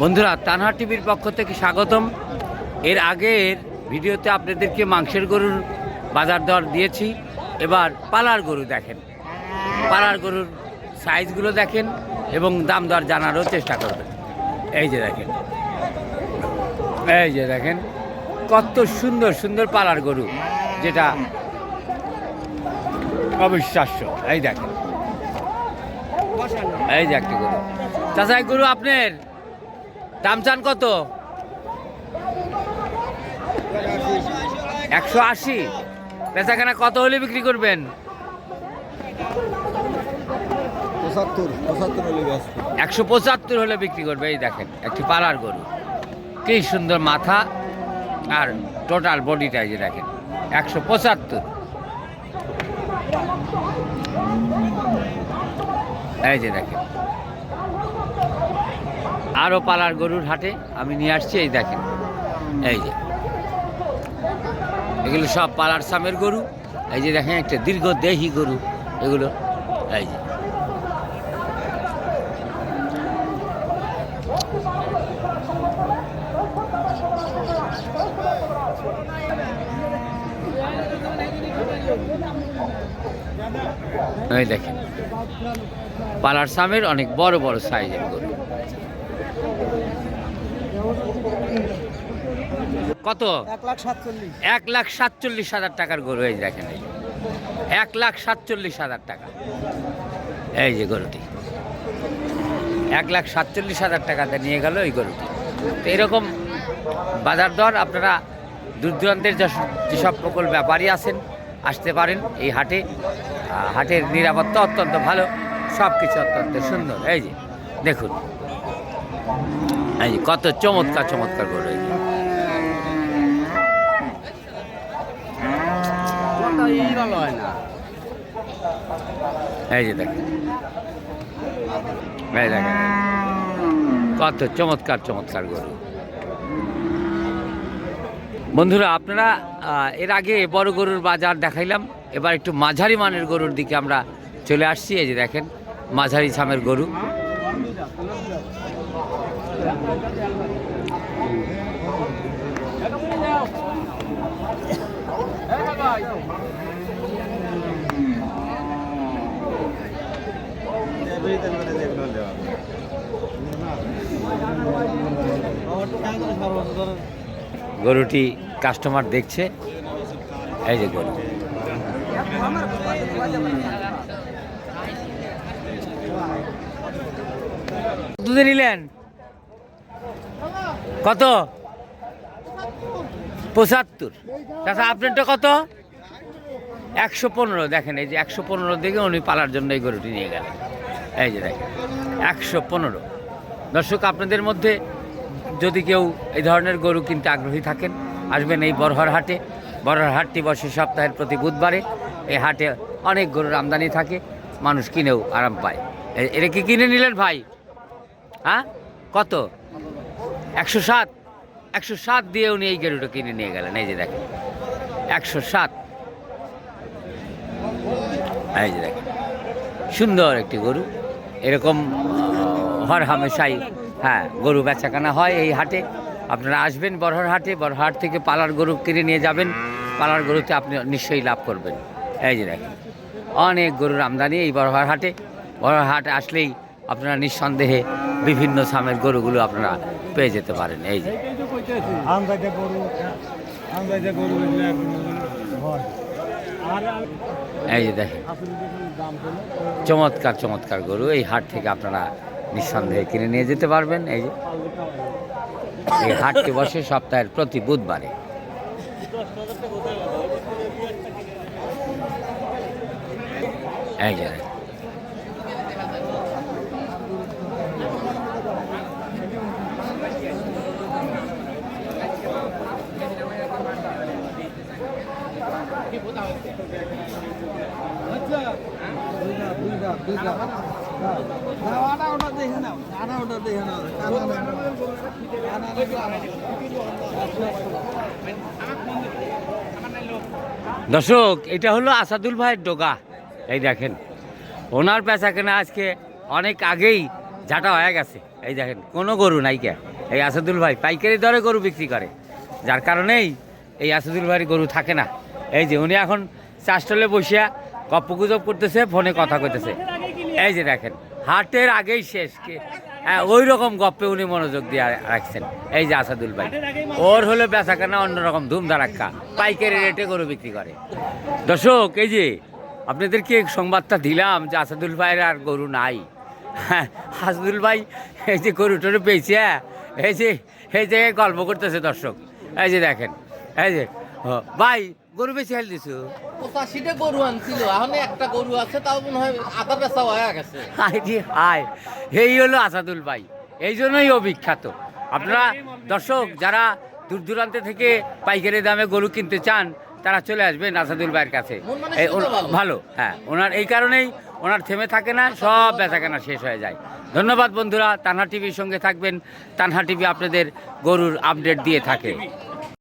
বন্ধুরা, তানহা টিভির পক্ষ থেকে স্বাগতম। এর আগের ভিডিওতে আপনাদেরকে মাংসের গরুর বাজার দর দিয়েছি। এবার পালার গরু দেখেন। পালার গরুর সাইজগুলো দেখেন এবং দাম দর জানারও চেষ্টা করবেন। এই যে দেখেন। এই যে দেখেন, কত সুন্দর সুন্দর পালার গরু, যেটা অবিশ্বাস্য। এই দেখেন। এই যে একটি গরু। চাচা এই গরু আপনার? দাম চান কত? একশো আশি। বেচাখানা কত হলে বিক্রি করবেন? একশো পঁচাত্তর হলে বিক্রি করবে এই দেখেন একটি পালার গরু। কি সুন্দর মাথা আর টোটাল বডিটা এই যে দেখেন একশো পঁচাত্তর। এই যে দেখেন আরও পালার গরুর হাটে আমি নিয়ে আসছি, এই দেখেন। এই যে। এগুলো সব পালার সামের গরু। এই যে দেখেন, একটা দীর্ঘ দেহি গরু। এগুলো, এই যে। এই দেখেন। পালার সামের অনেক বড় বড় সাইজের গরু। কত? এক লাখ সাতচল্লিশ হাজার টাকার গরু, এই দেখেন। এই এক লাখ সাতচল্লিশ হাজার টাকা। এই যে গরুটি। এক লাখ সাতচল্লিশ হাজার টাকাতে নিয়ে গেল এই গরুটি। তো এরকম বাজার দর আপনারা দূর দূরান্তের যেসব সকল ব্যাপারী আছেন, আসতে পারেন এই হাটে। হাটের নিরাপত্তা অত্যন্ত ভালো সব কিছু অত্যন্ত সুন্দর। এই যে, দেখুন। এই যে, কত চমৎকার চমৎকার গরু এই যে। দেখেন। কত চমৎকার চমৎকার গরু। বন্ধুরা, আপনারা এর আগে বড় গরুর বাজার দেখাইলাম, এবার একটু মাঝারি মানের গরুর দিকে আমরা চলে আসছি, এই যে দেখেন, মাঝারি ছামের গরু। গরুটি কাস্টমার দেখছে, এই যে গরু। দুধে নিলেন? কত? পঁচাত্তর। চাচা, আপনারটা কত? একশো পনেরো। দেখেন, এই যে একশো পনেরো দিকে উনি পালার জন্য এই গরুটি নিয়ে গেলেন। এই যে দেখেন, একশো পনেরো। দর্শক, আপনাদের মধ্যে যদি কেউ এই ধরনের গরু কিনতে আগ্রহী থাকেন, আসবেন এই বড়হর হাটে। বড়হর হাটটি বসে সপ্তাহের প্রতি বুধবারে এই হাটে অনেক গরুর আমদানি থাকে, মানুষ কিনেও আরাম পায়। এটা কি কিনে নিলেন ভাই? হ্যাঁ? কত? একশো সাত? একশো সাত দিয়ে উনি এই গরুটা কিনে নিয়ে গেলেন, এই যে দেখেন। একশো সাত। এই যে দেখেন। সুন্দর একটি গরু। এরকম হর হামেশাই হ্যাঁ গরু বেচাকেনা হয় এই হাটে। আপনারা আসবেন বড়হার হাটে বড়হাট থেকে পালার গরু কিনে নিয়ে যাবেন। পালার গরুতে আপনি নিশ্চয়ই লাভ করবেন। এই যে দেখেন অনেক গরুর আমদানি এই বড়হার হাটে। বড়হার হাটে আসলেই আপনারা নিঃসন্দেহে বিভিন্ন সামের গরুগুলো আপনারা পেয়ে যেতে পারেন। এই যে। এই যে দেখেন চমৎকার চমৎকার গরু। এই হাট থেকে আপনারা নিঃসন্দেহে কিনে নিয়ে যেতে পারবেন এই যে এই হাটটি বসে সপ্তাহের প্রতি বুধবারে। দর্শক, এটা হলো আসাদুল ভাইয়ের ডোগা। এই দেখেন, ওনার পেঁচা কেনা আজকে অনেক আগেই ঝাঁটা হয়ে গেছে। এই দেখেন, কোনো গরু নাই কে। এই আসাদুল ভাই পাইকারি দরে গরু বিক্রি করে। যার কারণেই এই আসাদুল ভাইয়ের গরু থাকে না। এই যে উনি এখন চাষটলে বসিয়া গপ্প গুজব করতেছে, ফোনে কথা কইতেছে। এই যে দেখেন, হাটের আগেই শেষ কে? হ্যাঁ ওই রকম গপ্পে উনি মনোযোগ দিয়ে রাখছেন। এই যে আসাদুল ভাই, ওর হলো বেচা কেনা অন্যরকম ধুমধারাক্কা পাইকারি রেটে গরু বিক্রি করে। দর্শক, এই যে আপনাদেরকে সংবাদটা দিলাম যে আসাদুল ভাইয়ের আর গরু নাই। হ্যাঁ আসাদুল ভাই এই যে গরু টরু পেয়েছে এই যে, এই জায়গায় গল্প করতেছে দর্শক। এই যে দেখেন, এই যে ভাই গরু বেশি হেল দিছু? পঁচাশিটা গরু আনছিল এখন একটা গরু আছে তাও মনে হয় আধা বেচা হয়ে গেছে। হাই এই হলো আসাদুল ভাই এই জন্যই ও বিখ্যাত। আপনারা দর্শক যারা দূর দূরান্ত থেকে পাইকারি দামে গরু কিনতে চান তারা চলে আসবেন আসাদুল ভাইয়ের কাছে। ভালো হ্যাঁ ওনার এই কারণেই ওনার থেমে থাকে না সব বেচাকেনা শেষ হয়ে যায়। ধন্যবাদ বন্ধুরা তানহা টিভির সঙ্গে থাকবেন তানহা টিভি আপনাদের গরুর আপডেট দিয়ে থাকে।